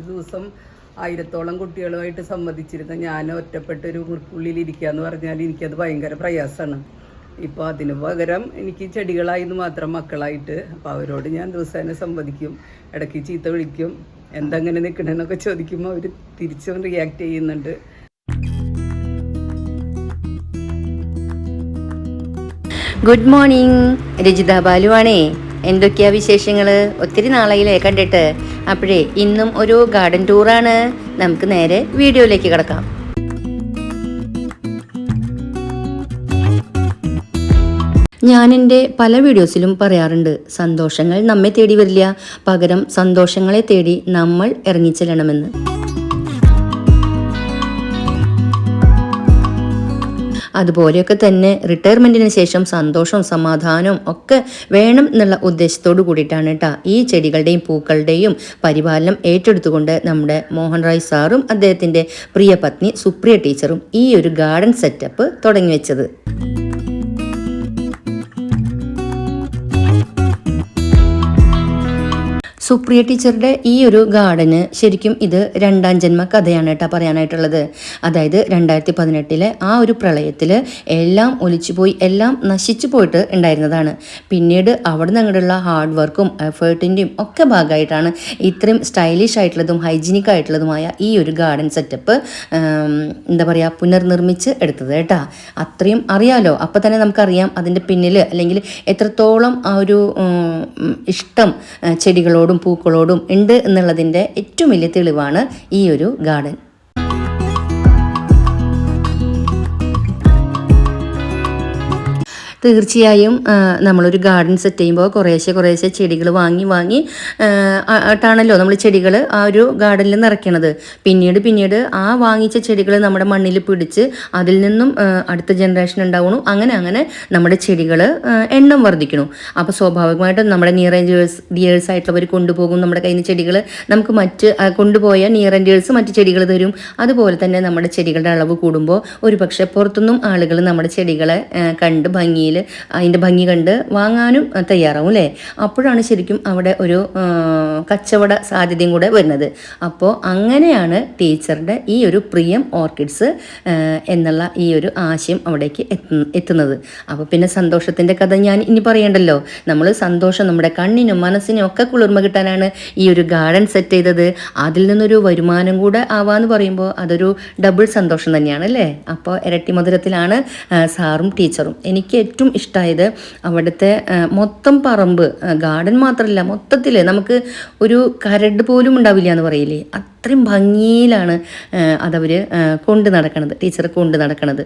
ഒരു ദിവസം ആയിരത്തോളം കുട്ടികളുമായിട്ട് സംബന്ധിച്ചിരുന്ന ഞാൻ ഒറ്റപ്പെട്ട ഒരു മുറിക്കുള്ളിൽ ഇരിക്കുക എന്ന് പറഞ്ഞാൽ എനിക്കത് ഭയങ്കര പ്രയാസമാണ്. ഇപ്പോൾ അതിന് പകരം എനിക്ക് ചെടികളായിരുന്നു മാത്രം മക്കളായിട്ട് അപ്പോൾ അവരോട് ഞാൻ ദിവസേന സംവദിക്കും ഇടയ്ക്ക് ചീത്ത വിളിക്കും എന്തെങ്ങനെ നിൽക്കണമെന്നൊക്കെ ചോദിക്കുമ്പോൾ അവർ തിരിച്ചും റിയാക്ട് ചെയ്യുന്നുണ്ട്. ഗുഡ് മോർണിംഗ് രജിത ബാലുവാണേ എന്തൊക്കെയാ വിശേഷങ്ങൾ ഒത്തിരി നാളായില്ലേ കണ്ടിട്ട്. അപ്പോഴേ ഇന്നും ഒരു ഗാർഡൻ ടൂറാണ്. നമുക്ക് നേരെ വീഡിയോയിലേക്ക് കിടക്കാം. ഞാൻ എന്റെ പല വീഡിയോസിലും പറയാറുണ്ട് സന്തോഷങ്ങൾ നമ്മെ തേടി വരില്ല. പകരം സന്തോഷങ്ങളെ തേടി നമ്മൾ ഇറങ്ങിച്ചെല്ലണമെന്ന്. അതുപോലെയൊക്കെ തന്നെ റിട്ടയർമെന്റിന് ശേഷം സന്തോഷവും സമാധാനവും ഒക്കെ വേണം എന്നുള്ള ഉദ്ദേശത്തോടു കൂടിയിട്ടാണ് കേട്ടോ ഈ ചെടികളുടെയും പൂക്കളുടെയും പരിപാലനം ഏറ്റെടുത്തുകൊണ്ട് നമ്മുടെ മോഹൻ റായ് സാറും അദ്ദേഹത്തിന്റെ പ്രിയ പത്നി സുപ്രിയ ടീച്ചറും ഈ ഒരു ഗാർഡൻ സെറ്റപ്പ് തുടങ്ങി വെച്ചത്. സുപ്രിയ ടീച്ചറുടെ ഈ ഒരു ഗാർഡന് ശരിക്കും ഇത് രണ്ടാം ജന്മ കഥയാണ് കേട്ടോ പറയാനായിട്ടുള്ളത്. അതായത് രണ്ടായിരത്തി പതിനെട്ടിലെ ആ ഒരു പ്രളയത്തിൽ എല്ലാം ഒലിച്ചുപോയി എല്ലാം നശിച്ചു പോയിട്ട് ഉണ്ടായിരുന്നതാണ്. പിന്നീട് അവിടെ അങ്ങോട്ടുള്ള ഹാർഡ് വർക്കും എഫേർട്ടിന്റെയും ഒക്കെ ഭാഗമായിട്ടാണ് ഇത്രയും സ്റ്റൈലിഷ് ആയിട്ടുള്ളതും ഹൈജീനിക് ആയിട്ടുള്ളതുമായ ഈ ഒരു ഗാർഡൻ സെറ്റപ്പ് എന്താ പറയുക പുനർനിർമ്മിച്ച് എടുത്തത് കേട്ടോ. അത്രയും അറിയാലോ. അപ്പോൾ തന്നെ നമുക്കറിയാം അതിന്റെ പിന്നിൽ അല്ലെങ്കിൽ എത്രത്തോളം ആ ഒരു ഇഷ്ടം ചെടികളോടും പൂക്കളോടും ഉണ്ട് എന്നുള്ളതിന്റെ ഏറ്റവും വലിയ തെളിവാണ് ഈ ഒരു ഗാർഡൻ. തീർച്ചയായും നമ്മളൊരു ഗാർഡൻ സെറ്റ് ചെയ്യുമ്പോൾ കുറേശ്ശെ കുറേശ്ശെ ചെടികൾ വാങ്ങി വാങ്ങി ആ, ആ- നമ്മൾ ചെടികൾ ആ ഒരു ഗാർഡനിൽ നിറയ്ക്കണത്. പിന്നീട് പിന്നീട് ആ വാങ്ങിച്ച ചെടികൾ നമ്മുടെ മണ്ണിൽ പിടിച്ച് അതിൽ നിന്നും അടുത്ത ജനറേഷൻ ഉണ്ടാവണു. അങ്ങനെ അങ്ങനെ നമ്മുടെ ചെടികൾ എണ്ണം വർദ്ധിക്കണു. അപ്പോൾ സ്വാഭാവികമായിട്ടും നമ്മുടെ നിയർ റേഞ്ചേഴ്സ് ഡിയേഴ്സ് ആയിട്ടുള്ളവർ കൊണ്ടുപോകും. നമ്മുടെ കയ്യിൽ നിന്ന് ചെടികൾ നമുക്ക് മറ്റ് കൊണ്ടുപോയ നിയർ റേഞ്ചേഴ്സ് മറ്റ് ചെടികൾ തരും. അതുപോലെ തന്നെ നമ്മുടെ ചെടികളുടെ അളവ് കൂടുമ്പോൾ ഒരു പക്ഷേ പുറത്തുനിന്നും ആളുകൾ നമ്മുടെ ചെടികളെ കണ്ട് കണ്ട് ഭംഗിയിൽ അതിന്റെ ഭംഗി കണ്ട് വാങ്ങാനും തയ്യാറാവും അല്ലേ? അപ്പോഴാണ് ശരിക്കും അവിടെ ഒരു കച്ചവട സാധ്യതയും കൂടെ വരുന്നത്. അപ്പോൾ അങ്ങനെയാണ് ടീച്ചറുടെ ഈ ഒരു പ്രിയം ഓർക്കിഡ്സ് എന്നുള്ള ഈ ഒരു ആശയം അവിടേക്ക് എത്തുന്നത്. അപ്പോൾ പിന്നെ സന്തോഷത്തിന്റെ കഥ ഞാൻ ഇനി പറയണ്ടല്ലോ. നമ്മൾ സന്തോഷം നമ്മുടെ കണ്ണിനും മനസ്സിനും ഒക്കെ കുളിർമ കിട്ടാനാണ് ഈ ഒരു ഗാർഡൻ സെറ്റ് ചെയ്തത്. അതിൽ നിന്നൊരു വരുമാനം കൂടെ ആവാന്ന് പറയുമ്പോൾ അതൊരു ഡബിൾ സന്തോഷം തന്നെയാണ് അല്ലേ? അപ്പോൾ ഇരട്ടി മധുരത്തിലാണ് സാറും ടീച്ചറും. എനിക്ക് ഏറ്റവും ഇഷ്ടമായത് അവിടുത്തെ മൊത്തം പറമ്പ് ഗാർഡൻ മാത്രമല്ല മൊത്തത്തിൽ നമുക്ക് ഒരു കരട് പോലും ഉണ്ടാവില്ല എന്ന് പറയില്ലേ? അത്രയും ഭംഗിയിലാണ് അതവർ കൊണ്ട് നടക്കണത് ടീച്ചർ കൊണ്ട് നടക്കണത്.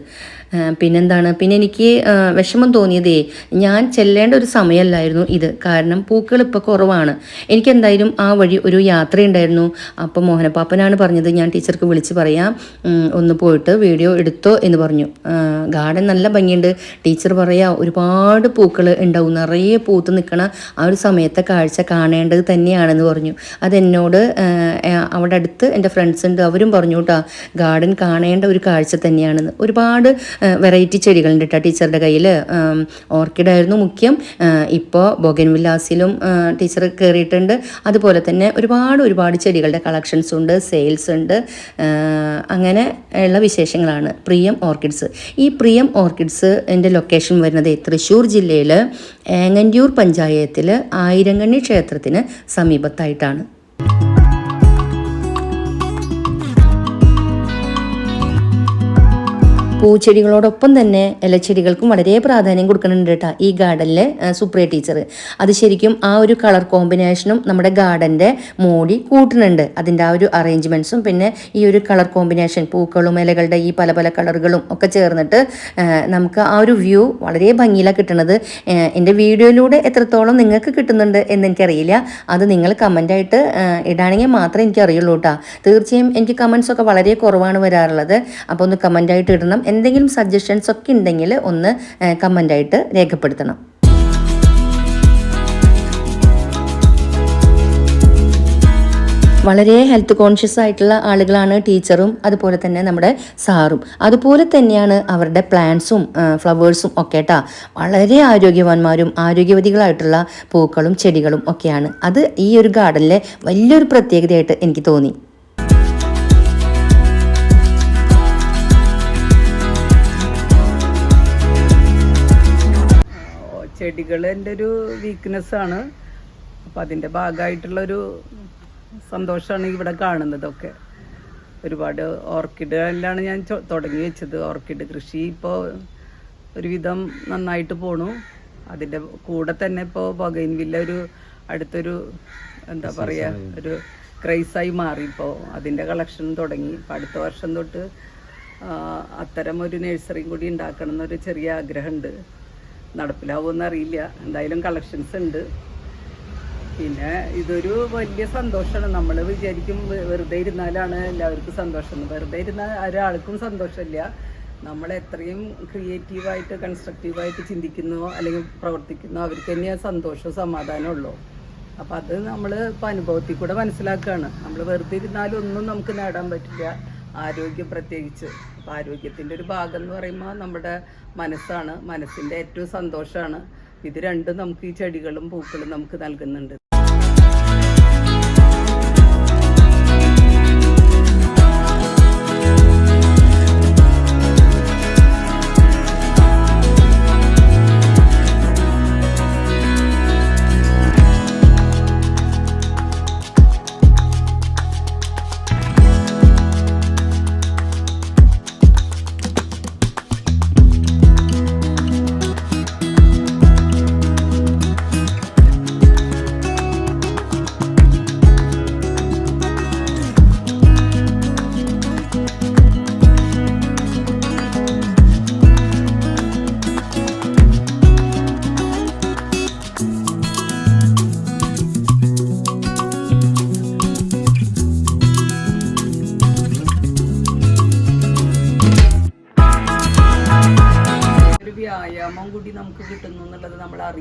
പിന്നെന്താണ്? പിന്നെ എനിക്ക് വിഷമം തോന്നിയതേ ഞാൻ ചെല്ലേണ്ട ഒരു സമയമല്ലായിരുന്നു ഇത്. കാരണം പൂക്കൾ ഇപ്പോൾ കുറവാണ്. എനിക്ക് എന്തായാലും ആ വഴി ഒരു യാത്രയുണ്ടായിരുന്നു. അപ്പം മോഹനപ്പാപ്പനാണ് പറഞ്ഞത് ഞാൻ ടീച്ചർക്ക് വിളിച്ച് പറയാം ഒന്ന് പോയിട്ട് വീഡിയോ എടുത്തോ എന്ന് പറഞ്ഞു. ഗാർഡൻ നല്ല ഭംഗിയുണ്ട്. ടീച്ചർ പറയാ ഒരുപാട് പൂക്കൾ ഉണ്ടാവും. നിറയെ പൂത്ത് നിൽക്കണ ആ ഒരു സമയത്തെ കാഴ്ച കാണേണ്ടത് തന്നെയാണെന്ന് പറഞ്ഞു. അതെന്നോട് അവിടെ അടുത്ത് എന്റെ ഫ്രണ്ട്സ് ഉണ്ട്. അവരും പറഞ്ഞു കേട്ടോ ഗാർഡൻ കാണേണ്ട ഒരു കാഴ്ച തന്നെയാണെന്ന്. ഒരുപാട് വെറൈറ്റി ചെടികളുണ്ട് കേട്ടോ ടീച്ചറുടെ കയ്യിൽ ഓർക്കിഡായിരുന്നു മുഖ്യം. ഇപ്പോൾ ബൊഗൻ വില്ലാസിലും ടീച്ചർ കയറിയിട്ടുണ്ട് അതുപോലെ തന്നെ ഒരുപാട് ഒരുപാട് ചെടികളുടെ കളക്ഷൻസ് ഉണ്ട് സെയിൽസ് ഉണ്ട്. അങ്ങനെ ഉള്ള വിശേഷങ്ങളാണ് പ്രിയം ഓർക്കിഡ്സ് ഈ പ്രിയം ഓർക്കിഡ്സ് എന്റെ ലൊക്കേഷൻ വരുന്നത് തൃശ്ശൂർ ജില്ലയിൽ ഏങ്ങന്റിയൂർ പഞ്ചായത്തിൽ ആയിരങ്ങണ്ണി ക്ഷേത്രത്തിന് സമീപത്തായിട്ടാണ്. പൂച്ചെടികളോടൊപ്പം തന്നെ ഇലച്ചെടികൾക്കും വളരെ പ്രാധാന്യം കൊടുക്കുന്നുണ്ട് കേട്ടോ ഈ ഗാർഡനിലെ സുപ്രിയ ടീച്ചർ അത് ശരിക്കും ആ ഒരു കളർ കോമ്പിനേഷനും നമ്മുടെ ഗാർഡന്റെ മോടി കൂട്ടുന്നുണ്ട്. അതിന്റെ ആ ഒരു അറേഞ്ച്മെന്റ്സും പിന്നെ ഈ ഒരു കളർ കോമ്പിനേഷൻ പൂക്കളും ഇലകളുടെ ഈ പല പല കളറുകളും ഒക്കെ ചേർന്നിട്ട് നമുക്ക് ആ ഒരു വ്യൂ വളരെ ഭംഗിയിലാണ് കിട്ടുന്നത്. എന്റെ വീഡിയോയിലൂടെ എത്രത്തോളം നിങ്ങൾക്ക് കിട്ടുന്നുണ്ട് എന്ന് എനിക്കറിയില്ല. അത് നിങ്ങൾ കമന്റായിട്ട് ഇടാണെങ്കിൽ മാത്രമേ എനിക്കറിയുള്ളൂ കേട്ടോ. തീർച്ചയായും എനിക്ക് കമൻസ് ഒക്കെ വളരെ കുറവാണ് വരാറുള്ളത്. അപ്പോൾ ഒന്ന് കമന്റായിട്ട് ഇടണം. എന്തെങ്കിലും സജഷൻസ് ഒക്കെ ഉണ്ടെങ്കിൽ ഒന്ന് കമന്റായിട്ട് രേഖപ്പെടുത്തണം. വളരെ ഹെൽത്ത് കോൺഷ്യസ് ആയിട്ടുള്ള ആളുകളാണ് ടീച്ചറും അതുപോലെ തന്നെ നമ്മുടെ സാറും. അതുപോലെ തന്നെയാണ് അവരുടെ പ്ലാന്റ്സും ഫ്ലവേഴ്സും ഒക്കെ കേട്ടാ വളരെ ആരോഗ്യവാന്മാരും ആരോഗ്യവതികളായിട്ടുള്ള പൂക്കളും ചെടികളും ഒക്കെയാണ്. അത് ഈ ഒരു ഗാർഡനിലെ വലിയൊരു പ്രത്യേകതയായിട്ട് എനിക്ക് തോന്നി. ചെടികൾ എന്റെ ഒരു വീക്ക്നെസ് ആണ്. അപ്പം അതിന്റെ ഭാഗമായിട്ടുള്ളൊരു സന്തോഷമാണ് ഇവിടെ കാണുന്നതൊക്കെ. ഒരുപാട് ഓർക്കിഡെല്ലാം ഞാൻ തുടങ്ങി വെച്ചത്. ഓർക്കിഡ് കൃഷി ഇപ്പോൾ ഒരുവിധം നന്നായിട്ട് പോണു. അതിന്റെ കൂടെ തന്നെ ഇപ്പോൾ ബൊഗൈൻവില്ല ഒരു അടുത്തൊരു എന്താ പറയുക ഒരു ക്രൈസായി മാറി ഇപ്പോൾ അതിന്റെ കളക്ഷൻ തുടങ്ങി. ഇപ്പം അടുത്ത വർഷം തൊട്ട് അത്തരം ഒരു നഴ്സറിയും കൂടി ഉണ്ടാക്കണം എന്നൊരു ചെറിയ ആഗ്രഹമുണ്ട്. നടപ്പിലാവുമെന്ന് അറിയില്ല എന്തായാലും കളക്ഷൻസ് ഉണ്ട്. പിന്നെ ഇതൊരു വലിയ സന്തോഷമാണ്. നമ്മൾ വിചാരിക്കും വെറുതെ ഇരുന്നാലാണ് എല്ലാവർക്കും സന്തോഷം. വെറുതെ ഇരുന്നാൽ ഒരാൾക്കും സന്തോഷമില്ല. നമ്മൾ എത്രയും ക്രിയേറ്റീവായിട്ട് കൺസ്ട്രക്റ്റീവായിട്ട് ചിന്തിക്കുന്നോ അല്ലെങ്കിൽ പ്രവർത്തിക്കുന്നോ. അവർക്ക് തന്നെയാണ് സന്തോഷവും സമാധാനവും ഉള്ളൂ. അപ്പം അത് നമ്മൾ ഇപ്പം അനുഭവത്തിൽ കൂടെ മനസ്സിലാക്കുകയാണ്. നമ്മൾ വെറുതെ ഇരുന്നാലും ഒന്നും നമുക്ക് നേടാൻ പറ്റില്ല. ആരോഗ്യം പ്രത്യേകിച്ച്. അപ്പം ആരോഗ്യത്തിന്റെ ഒരു ഭാഗം എന്ന് പറയുമ്പോൾ നമ്മുടെ മനസ്സാണ്. മനസ്സിന്റെ ഏറ്റവും സന്തോഷമാണ് ഇത് രണ്ടും നമുക്ക് ഈ ചെടികളും പൂക്കളും നമുക്ക് നൽകുന്നുണ്ട്.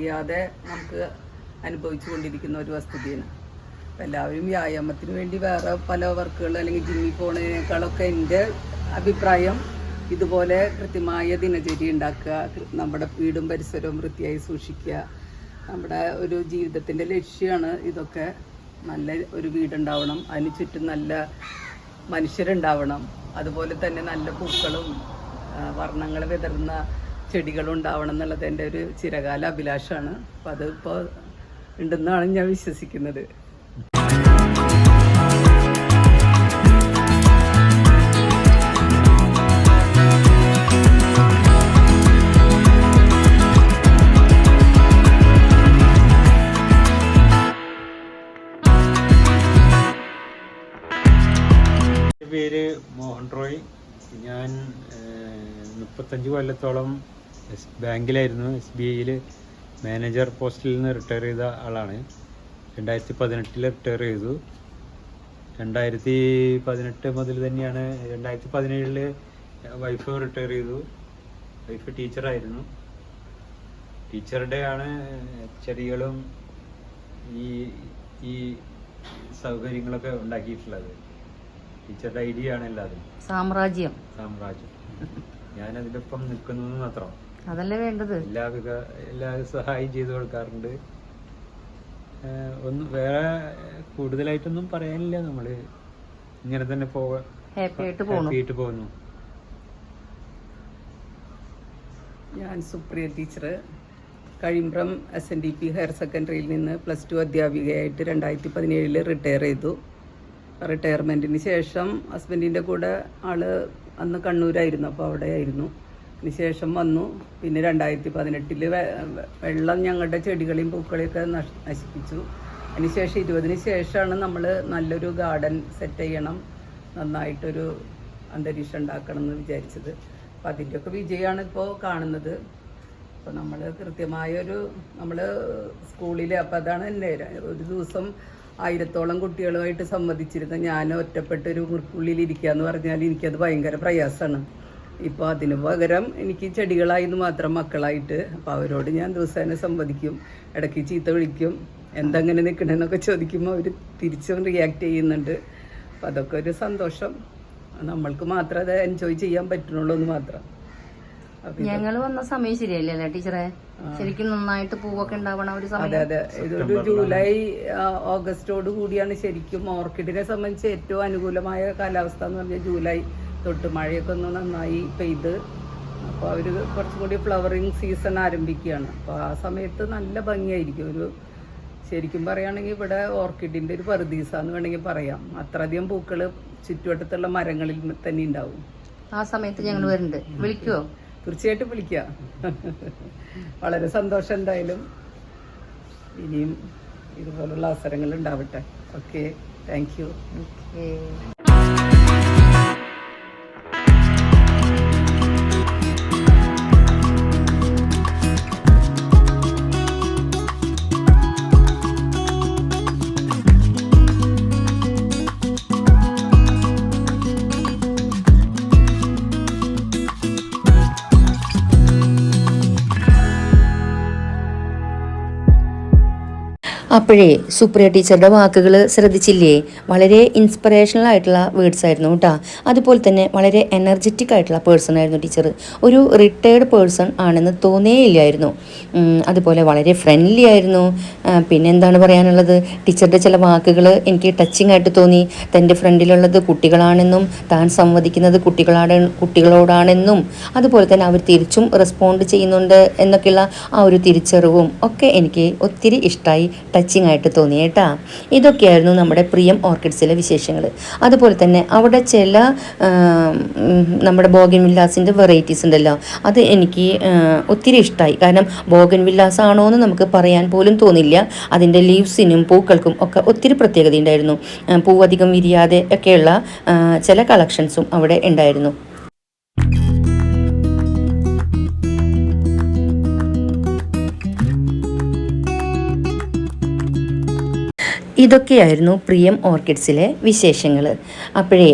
അറിയാതെ നമുക്ക് അനുഭവിച്ചു കൊണ്ടിരിക്കുന്ന ഒരു വസ്തുതയാണ്. അപ്പം എല്ലാവരും വ്യായാമത്തിന് വേണ്ടി വേറെ പല വർക്കുകൾ അല്ലെങ്കിൽ ജിമ്മിൽ പോകുന്നതിനേക്കാളൊക്കെ എന്റെ അഭിപ്രായം ഇതുപോലെ കൃത്യമായ ദിനചര്യ ഉണ്ടാക്കുക നമ്മുടെ വീടും പരിസരവും വൃത്തിയായി സൂക്ഷിക്കുക നമ്മുടെ ഒരു ജീവിതത്തിന്റെ ലക്ഷ്യമാണ് ഇതൊക്കെ. നല്ല ഒരു വീടുണ്ടാവണം അതിന് ചുറ്റും നല്ല മനുഷ്യരുണ്ടാവണം. അതുപോലെ തന്നെ നല്ല പൂക്കളും വർണങ്ങൾ വിതറുന്ന ചെടികളും ഉണ്ടാവണം എന്നുള്ളത് എന്റെ ഒരു ചിരകാല അഭിലാഷമാണ് അപ്പം അതിപ്പോൾ ഉണ്ടെന്നാണ് ഞാൻ വിശ്വസിക്കുന്നത്. പേര് മോഹൻ റോയ്. ഞാൻ മുപ്പത്തഞ്ച് കൊല്ലത്തോളം എസ് ബാങ്കിലായിരുന്നു എസ് ബി ഐയിൽ മാനേജർ പോസ്റ്റിൽ നിന്ന് റിട്ടയർ ചെയ്ത ആളാണ്. രണ്ടായിരത്തി പതിനെട്ടിൽ റിട്ടയർ ചെയ്തു. രണ്ടായിരത്തി പതിനെട്ട് മുതൽ തന്നെയാണ് രണ്ടായിരത്തി പതിനേഴിൽ വൈഫ് റിട്ടയർ ചെയ്തു. വൈഫ് ടീച്ചറായിരുന്നു. ടീച്ചറുടെ ആണ് ചെടികളും ഈ ഈ സൗകര്യങ്ങളൊക്കെ ഉണ്ടാക്കിയിട്ടുള്ളത്. ടീച്ചറുടെ ഐഡിയ ആണ് എല്ലാതും. സാമ്രാജ്യം. സാമ്രാജ്യം. ഞാൻ അതിനൊപ്പം നിൽക്കുന്നു മാത്രം. അതല്ലേ വേണ്ടത്? എല്ലാവിധ എല്ലാവിധ സഹായം ചെയ്തു കൊടുക്കാറുണ്ട്. ഒന്ന് വേറെ കൂടുതലായിട്ടൊന്നും പറയാനില്ല. നമ്മൾ ഇങ്ങനെ തന്നെ പോവാ ഹാപ്പി ആയിട്ട് പോകുന്നു. ഞാൻ Supriya teacher Kazhimbram S N D P higher സെക്കൻഡറിയിൽ നിന്ന് പ്ലസ് ടു അധ്യാപികയായിട്ട് രണ്ടായിരത്തി പതിനേഴിൽ റിട്ടയർ ചെയ്തു. റിട്ടയർമെന്റിന് ശേഷം ഹസ്ബൻഡിന്റെ കൂടെ ആൾ അന്ന് കണ്ണൂരായിരുന്നു. അപ്പോൾ അവിടെ ആയിരുന്നു അതിന് ശേഷം വന്നു. പിന്നെ രണ്ടായിരത്തി പതിനെട്ടിൽ വെള്ളം ഞങ്ങളുടെ ചെടികളെയും പൂക്കളെയൊക്കെ നശ് നശിപ്പിച്ചു. അതിനുശേഷം ഇരുപതിന് ശേഷമാണ് നമ്മൾ നല്ലൊരു ഗാർഡൻ സെറ്റ് ചെയ്യണം. നന്നായിട്ടൊരു അന്തരീക്ഷം ഉണ്ടാക്കണം എന്ന് വിചാരിച്ചത്. അപ്പം അതിന്റെയൊക്കെ വിജയമാണ് ഇപ്പോൾ കാണുന്നത്. അപ്പോൾ നമ്മൾ കൃത്യമായൊരു നമ്മൾ സ്കൂളിൽ അപ്പോൾ അതാണ് എന്റെ ഒരു ദിവസം ആയിരത്തോളം കുട്ടികളുമായിട്ട് സംവദിച്ചിരുന്ന ഞാൻ ഒറ്റപ്പെട്ടൊരു മുറിക്കുള്ളിൽ ഇരിക്കുക എന്ന് പറഞ്ഞാൽ എനിക്കത് ഭയങ്കര പ്രയാസമാണ്. ഇപ്പോൾ അതിന് പകരം എനിക്ക് ചെടികളായിരുന്നു മാത്രം മക്കളായിട്ട്. അപ്പോൾ അവരോട് ഞാൻ ദിവസേന സംവദിക്കും. ഇടയ്ക്ക് ചീത്ത വിളിക്കും. എന്തെങ്ങനെ നിൽക്കണമെന്നൊക്കെ ചോദിക്കുമ്പോൾ അവർ തിരിച്ചും റിയാക്ട് ചെയ്യുന്നുണ്ട്. അപ്പോൾ അതൊക്കെ ഒരു സന്തോഷം. നമ്മൾക്ക് മാത്രം അത് എൻജോയ് ചെയ്യാൻ പറ്റുന്നുള്ളൂ എന്ന് മാത്രം. ഞങ്ങൾ വന്ന സമയം ശരിയല്ലേ അല്ലേ ടീച്ചറെ? ശരിക്കും നന്നായിട്ട് പൂവൊക്കെ ഉണ്ടാവണ ഒരു സമയം. അതെ അതെ. ഇതൊരു ജൂലൈ ഓഗസ്റ്റോട് കൂടിയാണ് ശരിക്കും ഓർക്കിഡിനെ സംബന്ധിച്ച് ഏറ്റവും അനുകൂലമായ കാലാവസ്ഥ എന്ന് പറഞ്ഞാൽ ജൂലൈ തൊട്ട് മഴയൊക്കെ ഒന്ന് നന്നായി പെയ്ത്. അപ്പോൾ അവർ കുറച്ചും കൂടി ഫ്ലവറിങ് സീസൺ ആരംഭിക്കുകയാണ്. അപ്പോൾ ആ സമയത്ത് നല്ല ഭംഗിയായിരിക്കും. ഒരു ശരിക്കും പറയുകയാണെങ്കിൽ ഇവിടെ ഓർക്കിഡിന്റെ ഒരു പറുദീസ എന്ന് വേണമെങ്കിൽ പറയാം. അത്രയധികം പൂക്കൾ ചുറ്റുവട്ടത്തുള്ള മരങ്ങളിൽ തന്നെ ഉണ്ടാവും. ആ സമയത്ത് ഞങ്ങൾ വരുന്നുണ്ട്. വിളിക്കുവോ? തീർച്ചയായിട്ടും വിളിക്കുക വളരെ സന്തോഷം എന്തായാലും. ഇനിയും ഇതുപോലുള്ള അവസരങ്ങൾ ഉണ്ടാവട്ടെ. Okay thank you okay. അപ്പോഴേ സുപ്രിയ ടീച്ചറുടെ വാക്കുകൾ ശ്രദ്ധിച്ചില്ലേ? വളരെ ഇൻസ്പിറേഷണൽ ആയിട്ടുള്ള വേർഡ്സ് ആയിരുന്നു കേട്ടോ അതുപോലെ തന്നെ വളരെ എനർജറ്റിക് ആയിട്ടുള്ള പേഴ്സൺ ആയിരുന്നു ടീച്ചർ ഒരു റിട്ടയേർഡ് പേഴ്സൺ ആണെന്ന് തോന്നേയില്ലായിരുന്നു. അതുപോലെ വളരെ ഫ്രണ്ട്ലി ആയിരുന്നു. പിന്നെ എന്താണ് പറയാനുള്ളത്? ടീച്ചറുടെ ചില വാക്കുകൾ എനിക്ക് ടച്ചിങ് ആയിട്ട് തോന്നി. തന്റെ ഫ്രണ്ടിലുള്ളത് കുട്ടികളാണെന്നും താൻ സംവദിക്കുന്നത് കുട്ടികളാണ് കുട്ടികളോടാണെന്നും. അതുപോലെ തന്നെ അവർ തിരിച്ചും റെസ്പോണ്ട് ചെയ്യുന്നുണ്ട് എന്നൊക്കെയുള്ള ആ ഒരു തിരിച്ചറിവും ഒക്കെ എനിക്ക് ഒത്തിരി ഇഷ്ടമായി ടച്ചിങ് ആയിട്ട് തോന്നി കേട്ടാ ഇതൊക്കെയായിരുന്നു നമ്മുടെ പ്രിയം ഓർക്കിഡ്സിലെ വിശേഷങ്ങൾ അതുപോലെ തന്നെ അവിടെ ചില നമ്മുടെ ബോഗൻ വില്ലാസിന്റെ വെറൈറ്റീസ് ഉണ്ടല്ലോ. അത് എനിക്ക് ഒത്തിരി ഇഷ്ടമായി കാരണം ബോഗൻ ആണോ എന്ന് നമുക്ക് പറയാൻ പോലും തോന്നില്ല. അതിന്റെ ലീവ്സിനും പൂക്കൾക്കും ഒക്കെ ഒത്തിരി പ്രത്യേകത ഉണ്ടായിരുന്നു പൂവധികം വിരിയാതെ ഒക്കെയുള്ള ചില കളക്ഷൻസും അവിടെ ഉണ്ടായിരുന്നു. ഇതൊക്കെയായിരുന്നു പ്രിയം ഓർക്കിഡ്സിലെ വിശേഷങ്ങൾ അപ്പോഴേ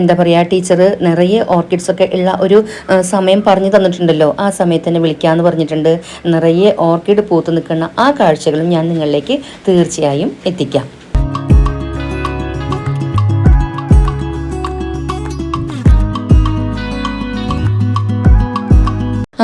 എന്താ പറയുക ടീച്ചർ നിറയെ ഓർക്കിഡ്സ് ഒക്കെ ഉള്ള ഒരു സമയം പറഞ്ഞു തന്നിട്ടുണ്ടല്ലോ. ആ സമയത്ത് തന്നെ വിളിക്കാമെന്ന് പറഞ്ഞിട്ടുണ്ട്. നിറയെ ഓർക്കിഡ് പൂത്ത് നിൽക്കുന്ന ആ കാഴ്ചകളും ഞാൻ നിങ്ങളിലേക്ക് തീർച്ചയായും എത്തിക്കാം.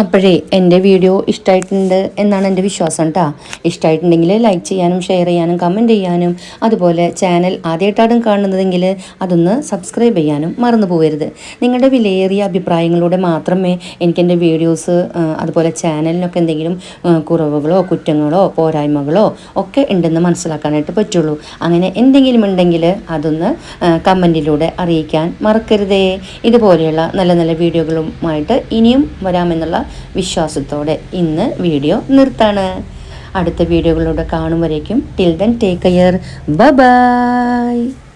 അപ്പോഴേ എന്റെ വീഡിയോ ഇഷ്ടമായിട്ടുണ്ട് എന്നാണ് എന്റെ വിശ്വാസം കേട്ടോ ഇഷ്ടമായിട്ടുണ്ടെങ്കിൽ ലൈക്ക് ചെയ്യാനും ഷെയർ ചെയ്യാനും കമന്റ് ചെയ്യാനും അതുപോലെ ചാനൽ ആദ്യമായിട്ടാണ് കാണുന്നതെങ്കിൽ അതൊന്ന് സബ്സ്ക്രൈബ് ചെയ്യാനും മറന്നു പോകരുത് നിങ്ങളുടെ വിലയേറിയ അഭിപ്രായങ്ങളിലൂടെ മാത്രമേ എനിക്ക് എന്റെ വീഡിയോസ് അതുപോലെ ചാനലിനൊക്കെ എന്തെങ്കിലും കുറവുകളോ കുറ്റങ്ങളോ പോരായ്മകളോ ഒക്കെ ഉണ്ടെന്ന് മനസ്സിലാക്കാനായിട്ട് പറ്റുള്ളൂ. അങ്ങനെ എന്തെങ്കിലും ഉണ്ടെങ്കിൽ അതൊന്ന് കമന്റിലൂടെ അറിയിക്കാൻ മറക്കരുതേ. ഇതുപോലെയുള്ള നല്ല നല്ല വീഡിയോകളുമായിട്ട് ഇനിയും വരാമെന്നുള്ള വിശ്വാസത്തോടെ ഇന്ന് വീഡിയോ നിർത്താണ്. അടുത്ത വീഡിയോകളിലൂടെ കാണുമ്പോഴേക്കും till then take care bye